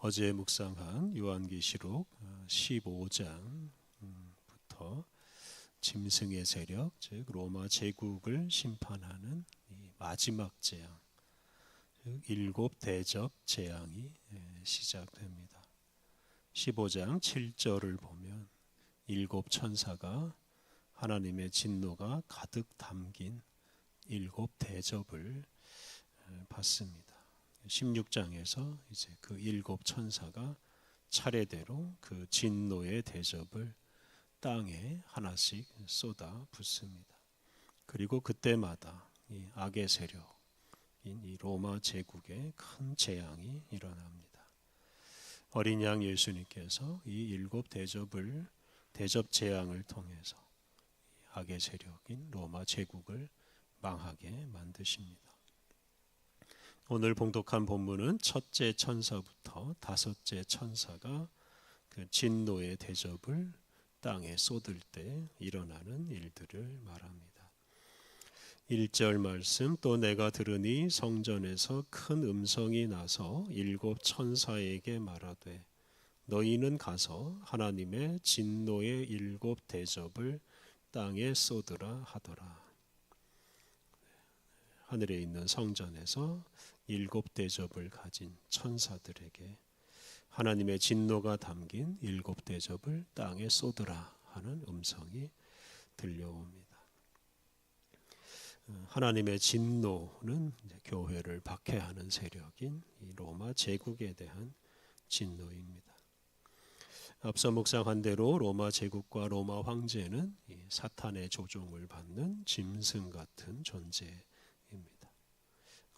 어제 묵상한 요한계시록 15장부터 짐승의 세력, 즉 로마 제국을 심판하는 마지막 재앙, 즉 일곱 대접 재앙이 시작됩니다. 15장 7절을 보면 일곱 천사가 하나님의 진노가 가득 담긴 일곱 대접을 받습니다. 16장에서 이제 그 일곱 천사가 차례대로 그 진노의 대접을 땅에 하나씩 쏟아 붓습니다. 그리고 그때마다 이 악의 세력인 이 로마 제국에 큰 재앙이 일어납니다. 어린 양 예수님께서 이 일곱 대접을 대접 재앙을 통해서 악의 세력인 로마 제국을 망하게 만드십니다. 오늘 봉독한 본문은 첫째 천사부터 다섯째 천사가 그 진노의 대접을 땅에 쏟을 때 일어나는 일들을 말합니다. 1절 말씀 또 내가 들으니 성전에서 큰 음성이 나서 일곱 천사에게 말하되 너희는 가서 하나님의 진노의 일곱 대접을 땅에 쏟으라 하더라. 하늘에 있는 성전에서 일곱 대접을 가진 천사들에게 하나님의 진노가 담긴 일곱 대접을 땅에 쏟으라 하는 음성이 들려옵니다. 어, 하나님의 진노는 교회를 박해하는 세력인 로마 제국에 대한 진노입니다. 앞서 묵상한 대로 로마 제국과 로마 황제는 사탄의 조종을 받는 짐승 같은 존재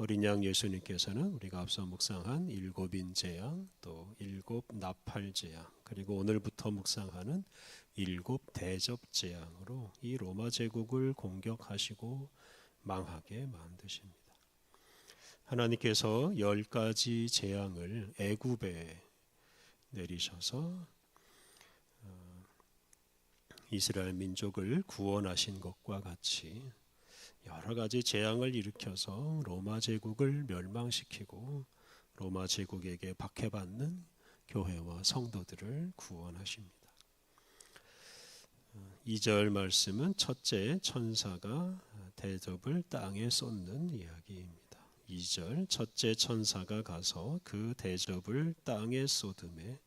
어린 양 예수님께서는 우리가 앞서 묵상한 일곱인 재앙 또 일곱 나팔 재앙 그리고 오늘부터 묵상하는 일곱 대접 재앙으로 이 로마 제국을 공격하시고 망하게 만드십니다. 하나님께서 열 가지 재앙을 애굽에 내리셔서 어, 이스라엘 민족을 구원하신 것과 같이 여러 가지 재앙을 일으켜서 로마 제국을 멸망시키고 로마 제국에게 박해받는 교회와 성도들을 구원하십니다. 2절 말씀은 첫째 천사가 대접을 땅에 쏟는 이야기입니다. 2절 첫째 천사가 가서 그 대접을 땅에 쏟음에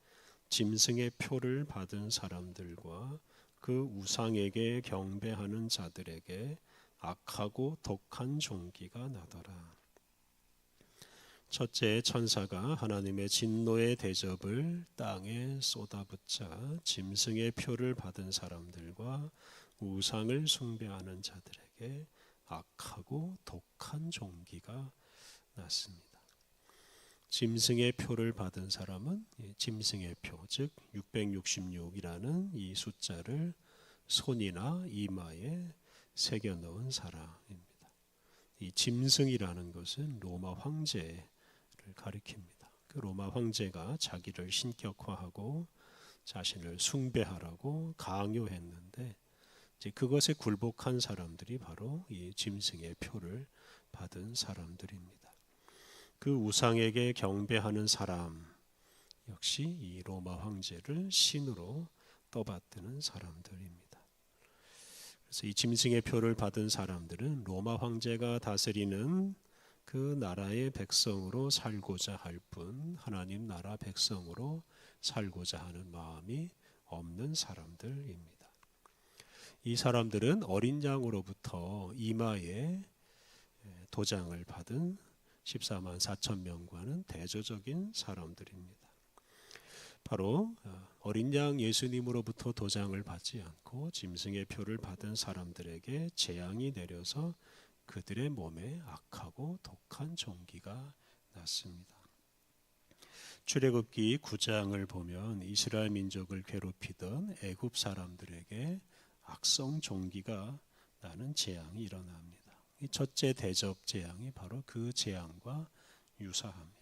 짐승의 표를 받은 사람들과 그 우상에게 경배하는 자들에게 악하고 독한 종기가 나더라. 첫째 천사가 하나님의 진노의 대접을 땅에 쏟아붓자 짐승의 표를 받은 사람들과 우상을 숭배하는 자들에게 악하고 독한 종기가 났습니다. 짐승의 표를 받은 사람은 짐승의 표, 즉 666이라는 이 숫자를 손이나 이마에 새겨 넣은 사람입니다. 이 짐승이라는 것은 로마 황제를 가리킵니다. 그 로마 황제가 자기를 신격화하고 자신을 숭배하라고 강요했는데 이제 그것에 굴복한 사람들이 바로 이 짐승의 표를 받은 사람들입니다. 그 우상에게 경배하는 사람 역시 이 로마 황제를 신으로 떠받드는 사람들입니다. 그래서 이 짐승의 표를 받은 사람들은 로마 황제가 다스리는 그 나라의 백성으로 살고자 할 뿐 하나님 나라 백성으로 살고자 하는 마음이 없는 사람들입니다. 이 사람들은 어린 양으로부터 이마에 도장을 받은 14만 4천 명과는 대조적인 사람들입니다. 바로 어, 어린 양 예수님으로부터 도장을 받지 않고 짐승의 표를 받은 사람들에게 재앙이 내려서 그들의 몸에 악하고 독한 종기가 났습니다. 출애굽기 9장을 보면 이스라엘 민족을 괴롭히던 애굽 사람들에게 악성 종기가 나는 재앙이 일어납니다. 이 첫째 대접 재앙이 바로 그 재앙과 유사합니다.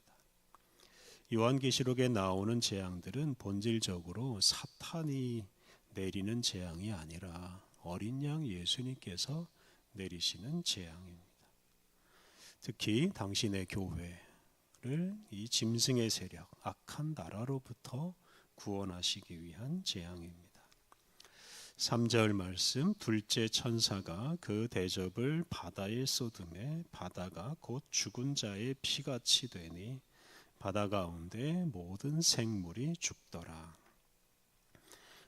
요한계시록에 나오는 재앙들은 본질적으로 사탄이 내리는 재앙이 아니라 어린 양 예수님께서 내리시는 재앙입니다. 특히 당신의 교회 이 짐승의 세력, 악한 나라로부터 구원하시기 위한 재앙입니다. 3절 말씀 둘째 천사가 그 대접을 바다에 쏟음에 바다가 곧 죽은 자의 피같이 되니 바다 가운데 모든 생물이 죽더라.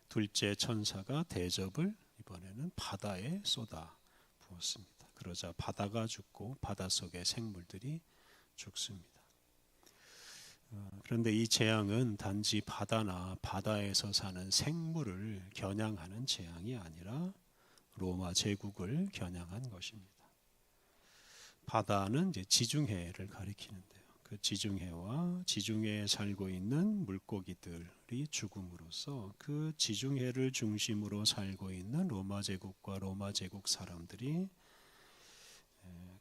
둘째 천사가 대접을 이번에는 바다에 쏟아 부었습니다. 그러자 바다가 죽고 바다 속의 생물들이 죽습니다. 어, 그런데 이 재앙은 단지 바다나 바다에서 사는 생물을 겨냥하는 재앙이 아니라 로마 제국을 겨냥한 것입니다. 바다는 이제 지중해를 가리키는데요. 그 지중해와 지중해에 살고 있는 물고기들이 죽음으로써 그 지중해를 중심으로 살고 있는 로마 제국과 로마 제국 사람들이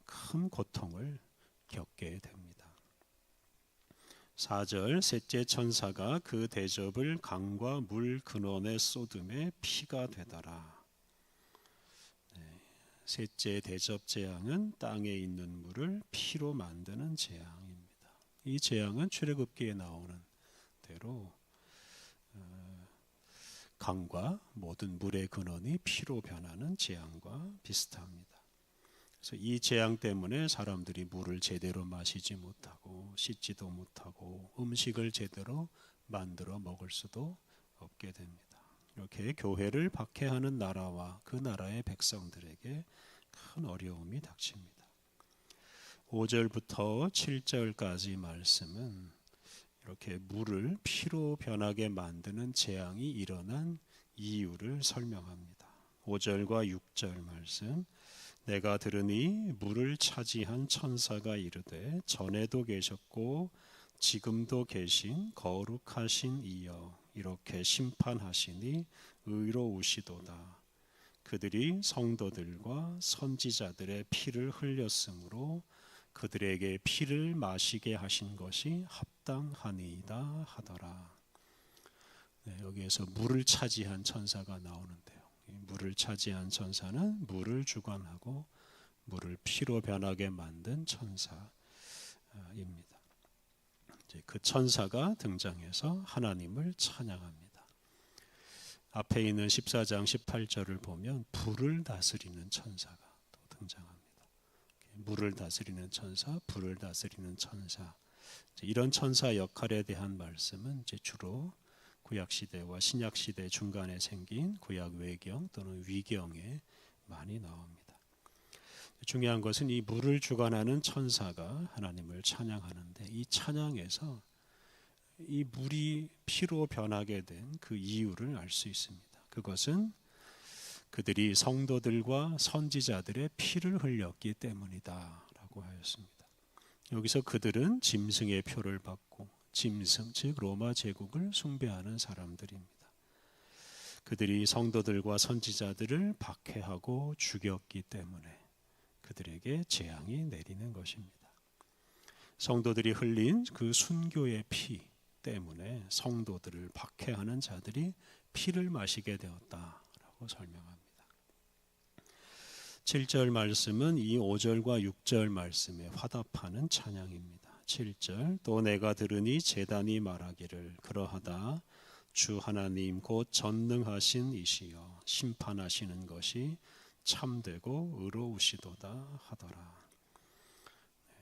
큰 고통을 겪게 됩니다. 4절 셋째 천사가 그 대접을 강과 물 근원에 쏟음에 피가 되더라. 네, 셋째 대접 재앙은 땅에 있는 물을 피로 만드는 재앙입니다. 이 재앙은 출애굽기에 나오는 대로 어, 강과 모든 물의 근원이 피로 변하는 재앙과 비슷합니다. 그래서 이 재앙 때문에 사람들이 물을 제대로 마시지 못하고 씻지도 못하고 음식을 제대로 만들어 먹을 수도 없게 됩니다. 이렇게 교회를 박해하는 나라와 그 나라의 백성들에게 큰 어려움이 닥칩니다. 5절부터 7절까지 말씀은 이렇게 물을 피로 변하게 만드는 재앙이 일어난 이유를 설명합니다. 5절과 6절 말씀 내가 들으니 물을 차지한 천사가 이르되 전에도 계셨고 지금도 계신 거룩하신 이여 이렇게 심판하시니 의로우시도다. 그들이 성도들과 선지자들의 피를 흘렸으므로 그들에게 피를 마시게 하신 것이 합당하니이다 하더라. 네, 여기에서 물을 차지한 천사가 나오는데 물을 차지한 천사는 물을 주관하고 물을 피로 변하게 만든 천사입니다. 그 천사가 등장해서 하나님을 찬양합니다. 앞에 있는 14장 18절을 보면 불을 다스리는 천사가 또 등장합니다. 물을 다스리는 천사, 불을 다스리는 천사. 이런 천사 역할에 대한 말씀은 이제 주로 구약 시대와 신약 시대 중간에 생긴 구약 외경 또는 위경에 많이 나옵니다. 중요한 것은 이 물을 주관하는 천사가 하나님을 찬양하는데 이 찬양에서 이 물이 피로 변하게 된 그 이유를 알 수 있습니다. 그것은 그들이 성도들과 선지자들의 피를 흘렸기 때문이다라고 하였습니다. 여기서 그들은 짐승의 표를 받고 짐승 즉 로마 제국을 숭배하는 사람들입니다. 그들이 성도들과 선지자들을 박해하고 죽였기 때문에 그들에게 재앙이 내리는 것입니다. 성도들이 흘린 그 순교의 피 때문에 성도들을 박해하는 자들이 피를 마시게 되었다라고 설명합니다. 7절 말씀은 이 5절과 6절 말씀에 화답하는 찬양입니다. 7절 또 내가 들으니 제단이 말하기를 그러하다 주 하나님 곧 전능하신 이시여 심판하시는 것이 참되고 의로우시도다 하더라.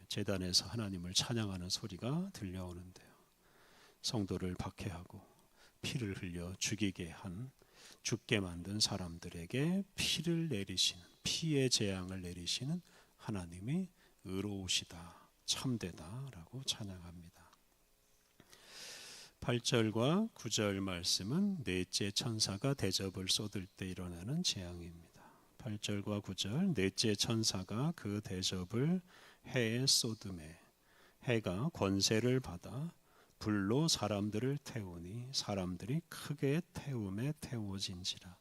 제단에서 하나님을 찬양하는 소리가 들려오는데요. 성도를 박해하고 피를 흘려 죽이게 한 죽게 만든 사람들에게 피를 내리시는 피의 재앙을 내리시는 하나님이 의로우시다. 참되다라고 찬양합니다. 8절과 9절 말씀은 넷째 천사가 대접을 쏟을 때 일어나는 재앙입니다. 8절과 9절 넷째 천사가 그 대접을 해에 쏟음에 해가 권세를 받아 불로 사람들을 태우니 사람들이 크게 태움에 태워진지라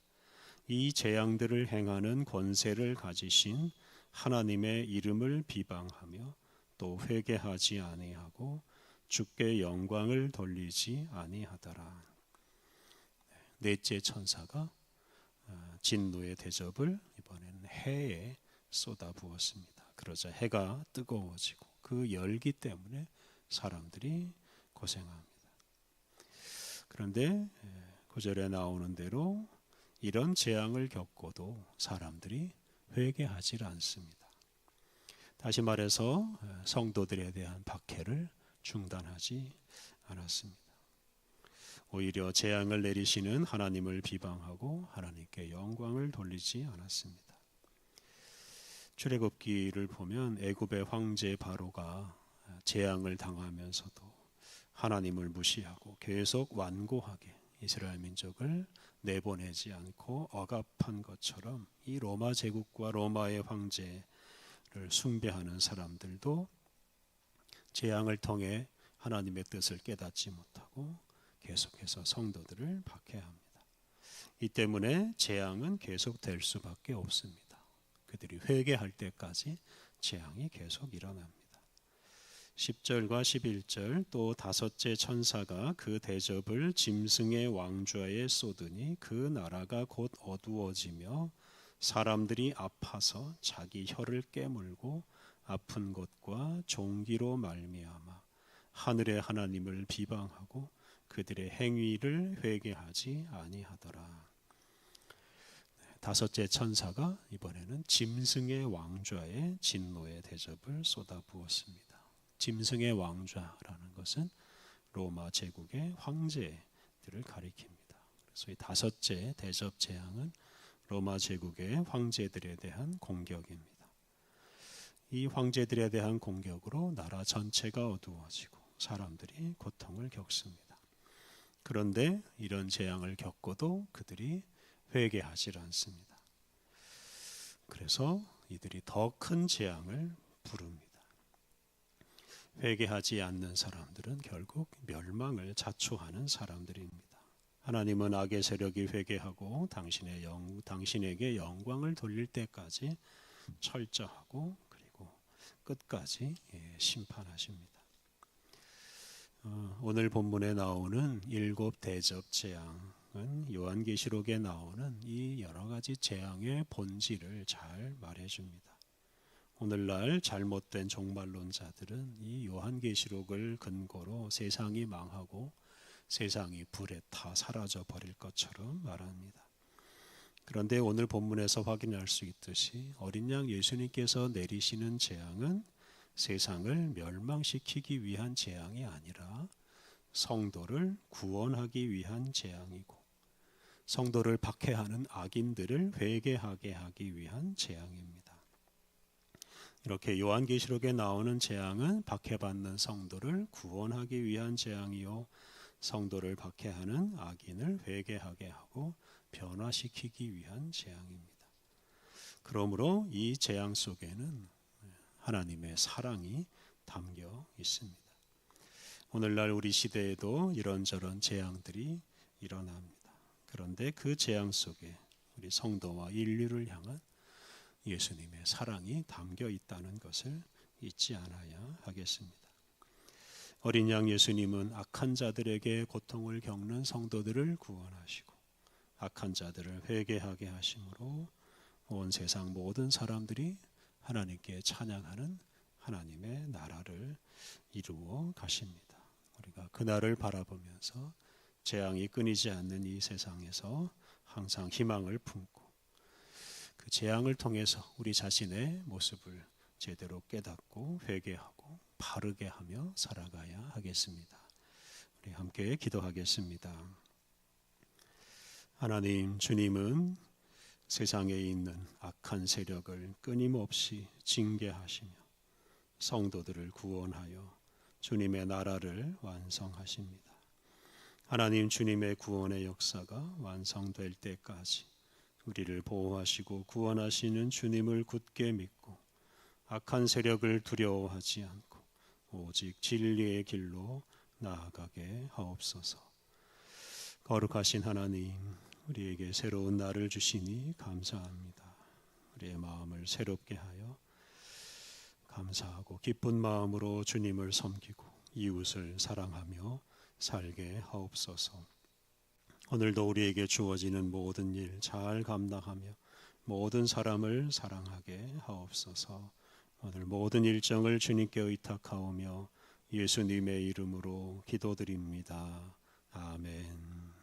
이 재앙들을 행하는 권세를 가지신 하나님의 이름을 비방하며 또 회개하지 아니하고 주께 영광을 돌리지 아니하더라. 넷째 천사가 어, 진노의 대접을 이번에는 해에 쏟아 부었습니다. 그러자 해가 뜨거워지고 그 열기 때문에 사람들이 고생합니다. 그런데 구절에 나오는 대로 이런 재앙을 겪고도 사람들이 회개하지 않습니다. 다시 말해서 성도들에 대한 박해를 중단하지 않았습니다. 오히려 재앙을 내리시는 하나님을 비방하고 하나님께 영광을 돌리지 않았습니다. 출애굽기를 보면 애굽의 황제 바로가 재앙을 당하면서도 하나님을 무시하고 계속 완고하게 이스라엘 민족을 내보내지 않고 억압한 것처럼 이 로마 제국과 로마의 황제를 숭배하는 사람들도 재앙을 통해 하나님의 뜻을 깨닫지 못하고 계속해서 성도들을 박해합니다. 이 때문에 재앙은 계속될 수밖에 없습니다. 그들이 회개할 때까지 재앙이 계속 일어납니다. 10절과 11절 또 다섯째 천사가 그 대접을 짐승의 왕좌에 쏟으니 그 나라가 곧 어두워지며 사람들이 아파서 자기 혀를 깨물고 아픈 것과 종기로 말미암아 하늘의 하나님을 비방하고 그들의 행위를 회개하지 아니하더라. 다섯째 천사가 이번에는 짐승의 왕좌에 진노의 대접을 쏟아 부었습니다. 짐승의 왕좌라는 것은 로마 제국의 황제들을 가리킵니다. 그래서 이 다섯째 대접 재앙은 로마 제국의 황제들에 대한 공격입니다. 이 황제들에 대한 공격으로 나라 전체가 어두워지고 사람들이 고통을 겪습니다. 그런데 이런 재앙을 겪고도 그들이 회개하지 않습니다. 그래서 이들이 더 큰 재앙을 부릅니다. 회개하지 않는 사람들은 결국 멸망을 자초하는 사람들입니다. 하나님은 악의 세력이 회개하고 당신의 영, 당신에게 영광을 돌릴 때까지 철저하고 그리고 끝까지 예, 심판하십니다. 어, 오늘 본문에 나오는 일곱 대접 재앙 요한계시록에 나오는 이 여러 가지 재앙의 본질을 잘 말해줍니다. 오늘날 잘못된 종말론자들은 이 요한계시록을 근거로 세상이 망하고 세상이 불에 타 사라져 버릴 것처럼 말합니다. 그런데 오늘 본문에서 확인할 수 있듯이 어린 양 예수님께서 내리시는 재앙은 세상을 멸망시키기 위한 재앙이 아니라 성도를 구원하기 위한 재앙이고 성도를 박해하는 악인들을 회개하게 하기 위한 재앙입니다. 이렇게 요한계시록에 나오는 재앙은 박해받는 성도를 구원하기 위한 재앙이요 성도를 박해하는 악인을 회개하게 하고 변화시키기 위한 재앙입니다. 그러므로 이 재앙 속에는 하나님의 사랑이 담겨 있습니다. 오늘날 우리 시대에도 이런저런 재앙들이 일어납니다. 그런데 그 재앙 속에 우리 성도와 인류를 향한 예수님의 사랑이 담겨 있다는 것을 잊지 않아야 하겠습니다. 어린 양 예수님은 악한 자들에게 고통을 겪는 성도들을 구원하시고 악한 자들을 회개하게 하심으로 온 세상 모든 사람들이 하나님께 찬양하는 하나님의 나라를 이루어 가십니다. 우리가 그날을 바라보면서 재앙이 끊이지 않는 이 세상에서 항상 희망을 품고 그 재앙을 통해서 우리 자신의 모습을 제대로 깨닫고 회개하고 바르게 하며 살아가야 하겠습니다. 우리 함께 기도하겠습니다. 하나님 주님은 세상에 있는 악한 세력을 끊임없이 징계하시며 성도들을 구원하여 주님의 나라를 완성하십니다. 하나님 주님의 구원의 역사가 완성될 때까지 우리를 보호하시고 구원하시는 주님을 굳게 믿고 악한 세력을 두려워하지 않고 오직 진리의 길로 나아가게 하옵소서. 거룩하신 하나님, 우리에게 새로운 날을 주시니 감사합니다. 우리의 마음을 새롭게 하여 감사하고 기쁜 마음으로 주님을 섬기고 이웃을 사랑하며 살게 하옵소서. 오늘도 우리에게 주어지는 모든 일 잘 감당하며 모든 사람을 사랑하게 하옵소서. 오늘 모든 일정을 주님께 의탁하오며 예수님의 이름으로 기도드립니다. 아멘.